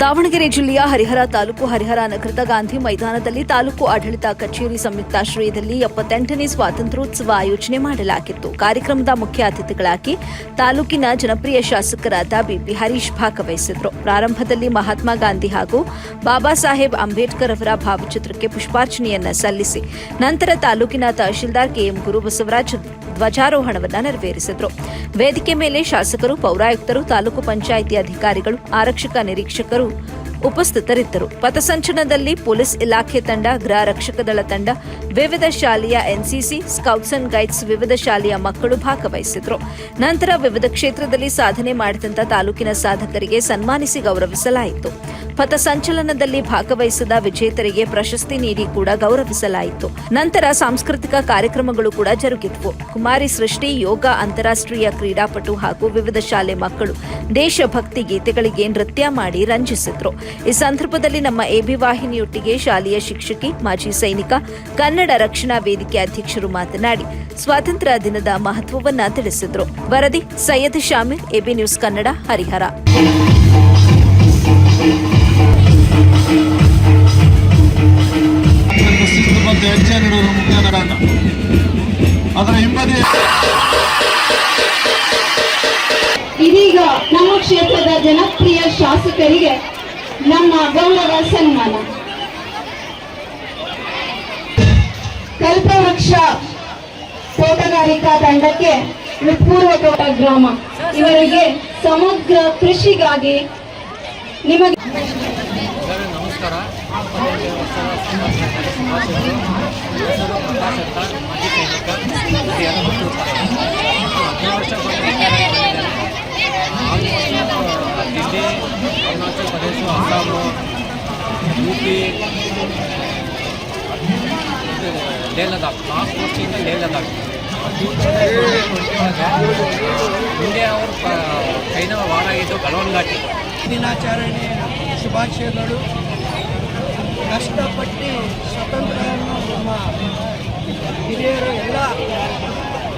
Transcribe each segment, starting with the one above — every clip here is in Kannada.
ದಾವಣಗೆರೆ ಜಿಲ್ಲೆಯ ಹರಿಹರ ತಾಲೂಕು ಹರಿಹರ ನಗರದ ಗಾಂಧಿ ಮೈದಾನದಲ್ಲಿ ತಾಲೂಕು ಆಡಳಿತ ಕಚೇರಿ ಸಂಯುಕ್ತಾಶ್ರಯದಲ್ಲಿ ಎಪ್ಪತ್ತೆಂಟನೇ ಸ್ವಾತಂತ್ರ್ಯೋತ್ಸವ ಆಯೋಜನೆ ಮಾಡಲಾಗಿತ್ತು. ಕಾರ್ಯಕ್ರಮದ ಮುಖ್ಯ ಅತಿಥಿಗಳಾಗಿ ತಾಲೂಕಿನ ಜನಪ್ರಿಯ ಶಾಸಕರಾದ ಬಿಪಿ ಹರೀಶ್ ಭಾಗವಹಿಸಿದ್ರು. ಪ್ರಾರಂಭದಲ್ಲಿ ಮಹಾತ್ಮ ಗಾಂಧಿ ಹಾಗೂ ಬಾಬಾ ಸಾಹೇಬ್ ಅಂಬೇಡ್ಕರ್ ಅವರ ಭಾವಚಿತ್ರಕ್ಕೆ ಪುಷ್ಪಾರ್ಚನೆಯನ್ನು ಸಲ್ಲಿಸಿ, ನಂತರ ತಾಲೂಕಿನ ತಹಶೀಲ್ದಾರ್ ಕೆಎಂ ಗುರುಬಸವರಾಜ್ ಧ್ವಜಾರೋಹಣವನ್ನು ನೆರವೇರಿಸಿದರು. ವೇದಿಕೆ ಮೇಲೆ ಶಾಸಕರು ಪೌರಾಯುಕ್ತರು ತಾಲೂಕು ಪಂಚಾಯಿತಿ ಅಧಿಕಾರಿಗಳು ಆರಕ್ಷಕ ನಿರೀಕ್ಷಕರು ಉಪಸ್ಥಿತರಿದ್ದರು. ಪಥಸಂಚಲನದಲ್ಲಿ ಪೊಲೀಸ್ ಇಲಾಖೆ ತಂಡ, ಗೃಹ ರಕ್ಷಕ ದಳ ತಂಡ, ವಿವಿಧ ಶಾಲೆಯ ಎನ್ಸಿಸಿ, ಸ್ಕೌಟ್ಸ್ ಅಂಡ್ ಗೈಡ್ಸ್ ವಿವಿಧ ಶಾಲೆಯ ಮಕ್ಕಳು ಭಾಗವಹಿಸಿದ್ರು. ನಂತರ ವಿವಿಧ ಕ್ಷೇತ್ರದಲ್ಲಿ ಸಾಧನೆ ಮಾಡಿದಂತ ತಾಲೂಕಿನ ಸಾಧಕರಿಗೆ ಸನ್ಮಾನಿಸಿ ಗೌರವಿಸಲಾಯಿತು. ಪಥಸಂಚಲನದಲ್ಲಿ ಭಾಗವಹಿಸಿದ ವಿಜೇತರಿಗೆ ಪ್ರಶಸ್ತಿ ನೀಡಿ ಕೂಡ ಗೌರವಿಸಲಾಯಿತು. ನಂತರ ಸಾಂಸ್ಕೃತಿಕ ಕಾರ್ಯಕ್ರಮಗಳು ಕೂಡ ಜರುಗಿದ್ವು. ಕುಮಾರಿ ಸೃಷ್ಟಿ, ಯೋಗ, ಅಂತಾರಾಷ್ಟ್ರೀಯ ಕ್ರೀಡಾಪಟು ಹಾಗೂ ವಿವಿಧ ಶಾಲೆ ಮಕ್ಕಳು ದೇಶಭಕ್ತಿ ಗೀತೆಗಳಿಗೆ ನೃತ್ಯ ಮಾಡಿ ರಂಜಿಸಿದ್ರು. ಈ ಸಂದರ್ಭದಲ್ಲಿ ನಮ್ಮ ಎಬಿ ವಾಹಿನಿಯೊಟ್ಟಿಗೆ ಶಾಲೆಯ ಶಿಕ್ಷಕಿ, ಮಾಜಿ ಸೈನಿಕ, ಕನ್ನಡ ರಕ್ಷಣಾ ವೇದಿಕೆ ಅಧ್ಯಕ್ಷರು ಮಾತನಾಡಿ ಸ್ವಾತಂತ್ರ್ಯ ದಿನದ ಮಹತ್ವವನ್ನ ತಿಳಿಸಿದರು. ವರದಿ ಸೈಯದ್ ಶಾಮೀರ್, ಎಬಿ ನ್ಯೂಸ್ ಕನ್ನಡ, ಹರಿಹರ. ಇದೀಗ ನಮ್ಮ ಕ್ಷೇತ್ರದ ಜನಪ್ರಿಯ ಶಾಸಕರಿಗೆ ನಮ್ಮ ಗೌರವ ಸನ್ಮಾನ. ಕಲ್ಪವೃಕ್ಷ ತೋಟಗಾರಿಕಾ ತಂಡಕ್ಕೆ ಹೃತ್ಪೂರ್ವಕ ಗ್ರಾಮ. ಇವರಿಗೆ ಸಮಗ್ರ ಕೃಷಿಗಾಗಿ ನಿಮಗೆ ನಮಸ್ಕಾರ. ಯು ಪಿ ಇದು ಲೇ ಲದಾಖ್ ಲಾಸ್ಟ್ ಪೋಸ್ಟಿಂದ ಲೇ ಲದಾಖ್ ಇಂಡಿಯಾ ಅವ್ರ ಕೈನ ವಾರ ಆಗಿದ್ದು ಗಲವನ್ ಘಾಟಿ ದಿನಾಚರಣೆ ಶುಭಾಶಯಗಳು ಕಷ್ಟಪಟ್ಟು ಸ್ವತಂತ್ರವನ್ನು ನಮ್ಮ ಹಿರಿಯರು ಎಲ್ಲ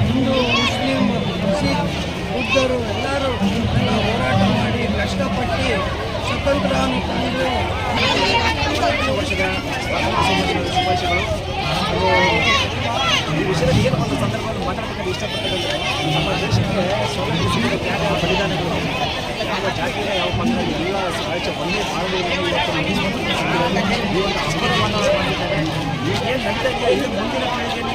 ಹಿಂದೂ ಮುಸ್ಲಿಂ ಸಿಖ್ ಬುದ್ಧರು ಎಲ್ಲರೂ ಎಲ್ಲ ಹೋರಾಟ ಮಾಡಿ ಕಷ್ಟಪಟ್ಟು ಸ್ವತಂತ್ರವನ್ನು ತಂದು ವರ್ಷದ ಶುಭಾಶಯಗಳು ಈ ವಿಷಯದಲ್ಲಿ ಏನೋ ಒಂದು ಸಂದರ್ಭವನ್ನು ಮಾತಾಡ್ತಕ್ಕಂಥ ಇಷ್ಟಪಡ್ತಕ್ಕಂಥ ನಮ್ಮ ದೇಶಕ್ಕೆ ಸ್ವಾಮಿ ಸಿಕ್ಕಿದ ಯಾವ ಎಲ್ಲ ರಾಜ್ಯ ಒಂದೇ ಕಾರಣದಿಂದ ಈ ಒಂದು ಅಸ್ಮರವನ್ನು ಮಾಡಿದ್ದಾರೆ ಇದು ಮುಂದಿನ ಪೀಳಿಗೆಯಲ್ಲಿ